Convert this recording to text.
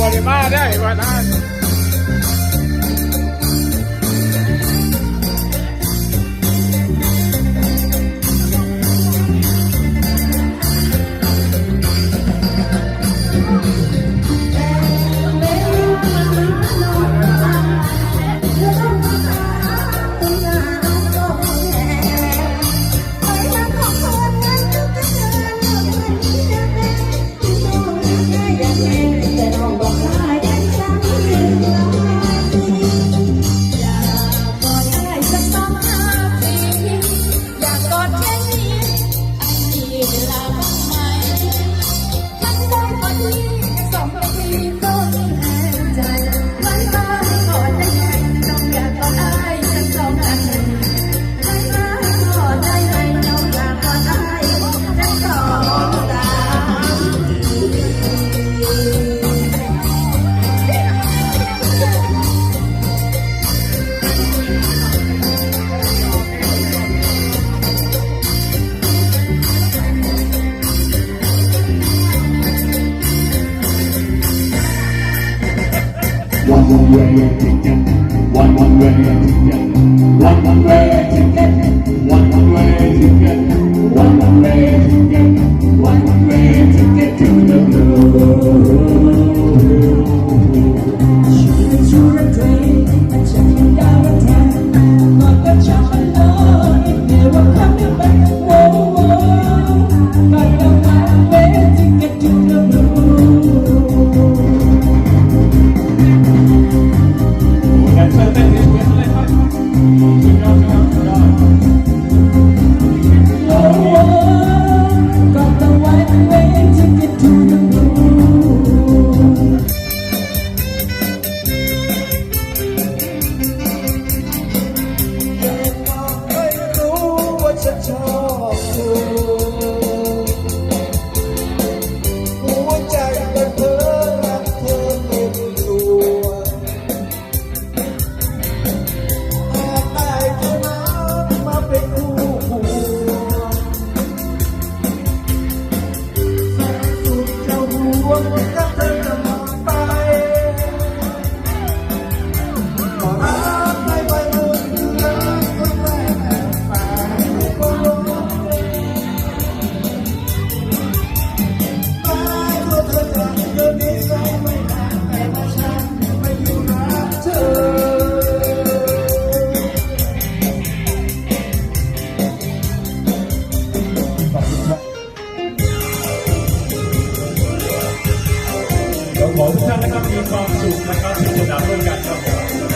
บริมาได้ว่านั้น one way ticket, one one way ticket, one one way ticket. ขอทุกท่านนะครับมีความสุขนะครับที่จะดำร่วมกันครับผม